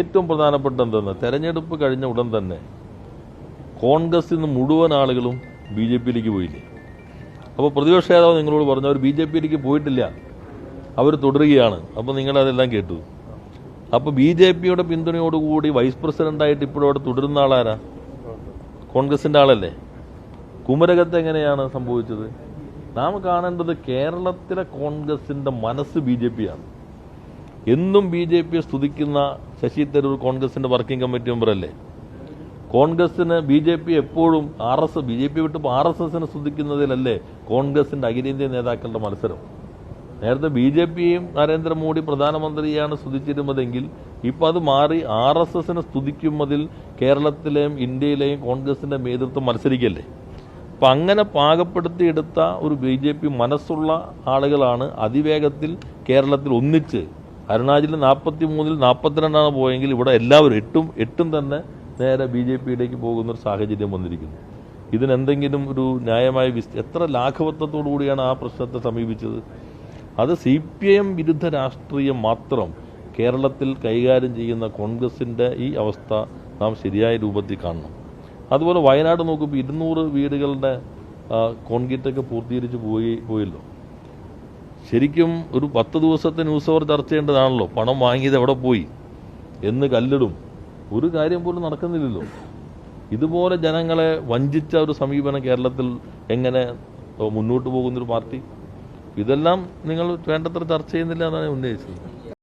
ഏറ്റവും പ്രധാനപ്പെട്ട എന്തെന്ന്? തെരഞ്ഞെടുപ്പ് കഴിഞ്ഞ ഉടൻ തന്നെ കോൺഗ്രസിൽ നിന്ന് മുഴുവൻ ആളുകളും ബി ജെ പിയിലേക്ക് പോയില്ലേ? അപ്പോൾ പ്രതിപക്ഷ നേതാവ് നിങ്ങളോട് പറഞ്ഞു അവർ ബി ജെ പിയിലേക്ക് പോയിട്ടില്ല. അവർ തുടരുകയാണ്. അപ്പോൾ നിങ്ങളതെല്ലാം കേട്ടു. അപ്പോൾ ബി ജെ പിയുടെ പിന്തുണയോടുകൂടി വൈസ് പ്രസിഡന്റായിട്ട് ഇപ്പോഴും അവിടെ തുടരുന്ന ആളാരാ? കോൺഗ്രസിന്റെ ആളല്ലേ? കുമരകത്ത് എങ്ങനെയാണ് സംഭവിച്ചത്? നാം കാണേണ്ടത് കേരളത്തിലെ കോൺഗ്രസിന്റെ മനസ്സ് ബി ജെ പി ആണ്. എന്നും ബി ജെ പിയെ സ്തുതിക്കുന്ന ശശി തരൂർ കോൺഗ്രസിന്റെ വർക്കിംഗ് കമ്മിറ്റി മെമ്പറല്ലേ? കോൺഗ്രസിന് ബി ജെ പി എപ്പോഴും R S B J P വിട്ട് ആർ എസ് എസിനെ സ്തുതിക്കുന്നതിലല്ലേ കോൺഗ്രസിന്റെ അഖിലേന്ത്യാ നേതാക്കളുടെ മത്സരം? നേരത്തെ ബി ജെ പിയും നരേന്ദ്രമോദി പ്രധാനമന്ത്രിയാണ് സ്തുതിച്ചിരുന്നതെങ്കിൽ ഇപ്പൊ അത് മാറി ആർ എസ് എസിനെ സ്തുതിക്കുന്നതിൽ കേരളത്തിലെയും ഇന്ത്യയിലെയും കോൺഗ്രസിന്റെ നേതൃത്വം മത്സരിക്കല്ലേ? അപ്പൊ അങ്ങനെ പാകപ്പെടുത്തിയെടുത്ത ഒരു ബി ജെ പി മനസ്സുള്ള ആളുകളാണ് അതിവേഗത്തിൽ കേരളത്തിൽ ഒന്നിച്ച് അരുണാചലിൽ നാൽപ്പത്തി മൂന്നിൽ നാൽപ്പത്തിരണ്ടാണ് പോയെങ്കിൽ ഇവിടെ എല്ലാവരും എട്ടും എട്ടും തന്നെ നേരെ ബി ജെ പിയിലേക്ക് പോകുന്ന ഒരു സാഹചര്യം വന്നിരിക്കുന്നു. ഇതിനെന്തെങ്കിലും ഒരു ന്യായമായ വിസ് എത്ര ലാഘവത്വത്തോടു കൂടിയാണ് ആ പ്രശ്നത്തെ സമീപിച്ചത്? അത് സി പി എം വിരുദ്ധ രാഷ്ട്രീയം മാത്രം കേരളത്തിൽ കൈകാര്യം ചെയ്യുന്ന കോൺഗ്രസിന്റെ ഈ അവസ്ഥ നാം ശരിയായ രൂപത്തിൽ കാണണം. അതുപോലെ വയനാട് നോക്കുമ്പോൾ ഇരുന്നൂറ് വീടുകളുടെ കോൺക്രീറ്റൊക്കെ പൂർത്തീകരിച്ച് പോയി പോയല്ലോ. ശരിക്കും ഒരു പത്ത് ദിവസത്തെ ന്യൂസ് അവർ ചർച്ച ചെയ്യേണ്ടതാണല്ലോ. പണം വാങ്ങിയത് എവിടെ പോയി? എന്ന് കല്ലിടും. ഒരു കാര്യം പോലും നടക്കുന്നില്ലല്ലോ. ഇതുപോലെ ജനങ്ങളെ വഞ്ചിച്ച ഒരു സമീപനം കേരളത്തിൽ എങ്ങനെ മുന്നോട്ട് പോകുന്നൊരു പാർട്ടി? ഇതെല്ലാം നിങ്ങൾ വേണ്ടത്ര ചർച്ച ചെയ്യുന്നില്ല എന്നാണ് ഉന്നയിച്ചത്.